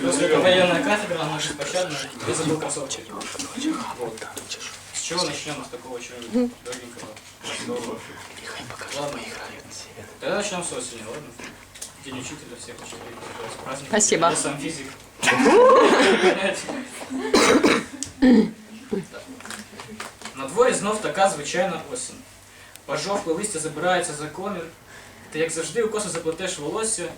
Просто это военная кафедра, она же пощадная. Я забыл кроссовки. Вот. С чего начнем с такого чего-нибудь легенького? простого? Ладно. Тогда начнем с осени, ладно? День учителя всех учителей. Праздник. Спасибо. Я сам физик. На дворі знов така звичайна осінь. Пожовкле листя забирається за комір. Ти як завжди у косу заплетеш волосся,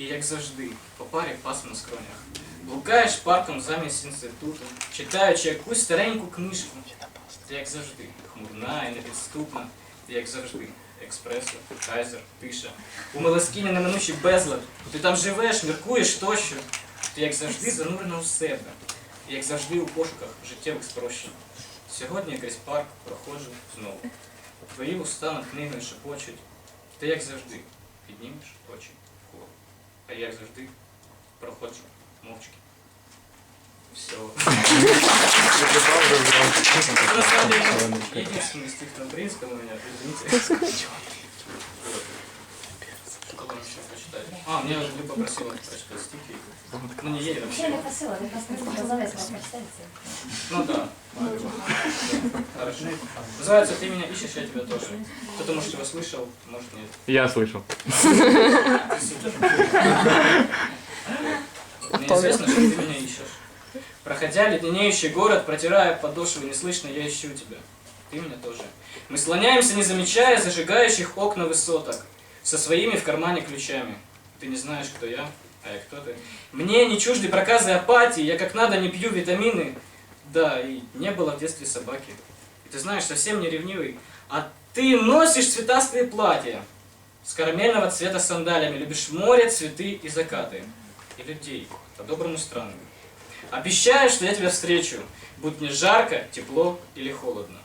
і як завжди, по парі пасм на скронях. Блукаєш парком замість інституту, читаючи якусь стареньку книжку. Ти як завжди, хмурна і непідступна, ти як завжди, експресо, кайзер, тиша. У мелескіні неминучий безлад. Ти там живеш, міркуєш тощо. Ти як завжди занурена у себе, і як завжди у пошуках життєвих спрощень. Сьогодні я крізь парк проходжу знову. Твої уста над книгою шепочуть. Ти як завжди піднімеш очі. А я як завжди проходжу мовчки. Все. Единственный стих на украинском у меня, извините. А, мне уже Люба попросила прочитать. Ну не ей Ще вообще. не просила, ти просто сказала, що прочитається. Ну да. Хорошо. Называется «Ты меня ищешь, я тебя тоже». Кто-то, может, его слышал, может, нет. Я слышал. Мне известно, что ты меня ищешь. Проходя леденеющий город, протирая подошвы, неслышно я ищу тебя. Ты меня тоже. Мы слоняемся, не замечая зажигающих окна высоток, со своими в кармане ключами. Ты не знаешь, кто я, а я кто ты. Мне не чужды проказы апатии, я как надо не пью витамины. Да, и не было в детстве собаки. И ты знаешь, совсем не ревнивый, а ты носишь цветастые платья. С карамельного цвета сандалиями, любишь море, цветы и закаты. И людей, по-доброму странным. Обещаю, что я тебя встречу, будь мне жарко, тепло или холодно.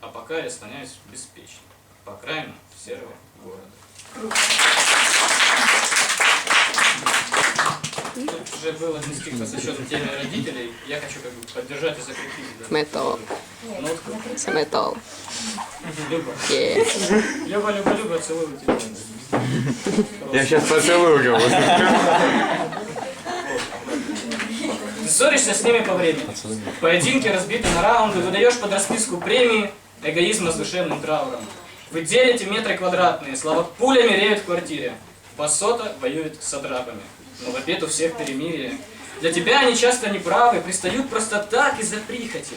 А пока я слоняюсь беспечно, по окраинам серого города. Тут уже был один стих, посвященный теме родителей. Я хочу как бы поддержать и закрепить. да. Метал. Ну, Це метал. Люба. Є. Люба, Люба, Люба, целую тебя. Я сейчас поцелую кого-то. Ты ссоришься с ними по времени. В поединке разбиты на раунды, выдаешь под расписку премии эгоизма с душевным трауром. Вы делите метры квадратные, слава пулями реют в квартире. Пассота воюет с адрапами, но в обед у всех перемирие. Для тебя они часто неправы, пристают просто так из-за прихоти.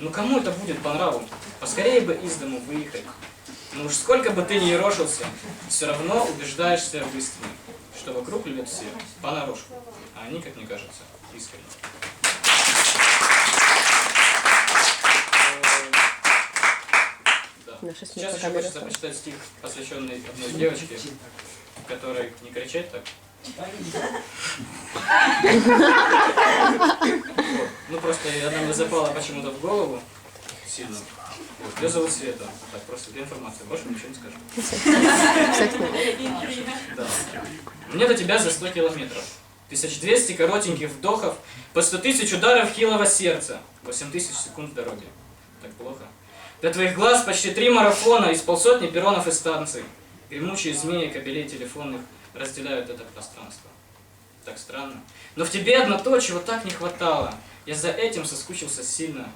Ну кому это будет по нраву? Поскорее бы из дому выехать. Ну уж сколько бы ты ни ерошился, все равно убеждаешься в истине, что вокруг любят все, понарошку, а они, как мне кажется, искренне. Да. Сейчас еще хочется прочитать стих, посвященный одной девочке, которой не кричать так. Ну просто она мне запала почему-то в голову сильно. Вот. Ее зовут Света. Так, просто для информации. Больше ничего не скажу. Да. Мне до тебя за 100 километров. 1200 коротеньких вдохов, по 100 тысяч ударов хилого сердца, 8 тысяч секунд в дороге. Так плохо. До твоих глаз почти три марафона из полсотни перронов и станций. Гремучие змеи кабелей телефонных разделяют это пространство. Так странно. Но в тебе одно то, чего так не хватало. Я за этим соскучился сильно.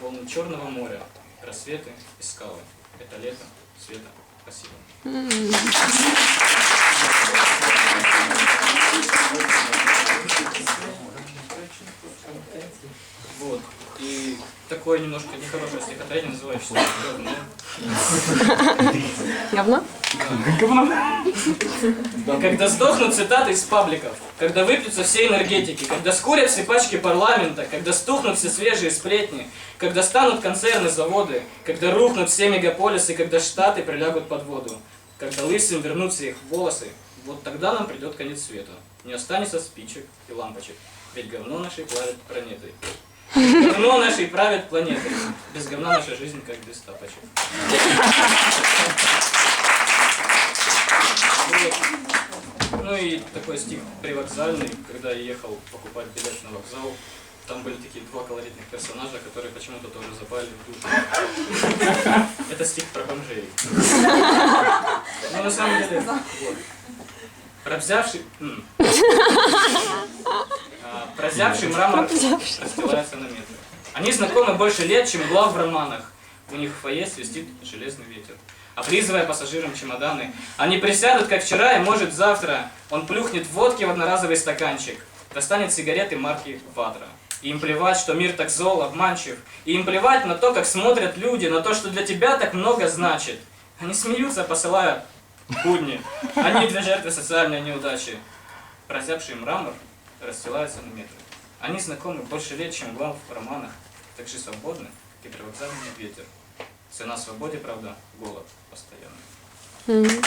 Волны Черного моря, рассветы и скалы. Это лето, Света, спасибо. Вот. И такое немножко нехорошее стихотворение называется «Говно». Говно? Когда сдохнут цитаты из пабликов, когда выпьются все энергетики, когда скурят все пачки парламента, когда стухнут все свежие сплетни, когда станут концерны, заводы, когда рухнут все мегаполисы, когда штаты прилягут под воду, когда лысым вернутся их волосы, вот тогда нам придет конец света. Не останется спичек и лампочек, ведь говно нашей плавит планетой. Говно нашей правит планетой. Без говна наша жизнь как без тапочек. Ну и такой стих привокзальный, когда я ехал покупать билет на вокзал. Там были такие два колоритных персонажа, которые почему-то тоже запали в душу. Это стих про бомжей. Ну на самом деле, вот. Пробзявший... Прозябший мрамор расстилается на метры. Они знакомы больше лет, чем глав в романах. У них в фойе свистит железный ветер. Облизывая пассажирам чемоданы, они присядут, как вчера, и, может, завтра он плюхнет водки в одноразовый стаканчик, достанет сигареты марки «Ватра». И им плевать, что мир так зол, обманчив. И им плевать на то, как смотрят люди, на то, что для тебя так много значит. Они смеются, посылая будни. Они для жертвы социальной неудачи. Прозябший мрамор расстилается на метры. Они знакомы больше лет, чем глав в романах, так же свободны, и ветер. Цена свободе, правда, голод постоянный. Мгм.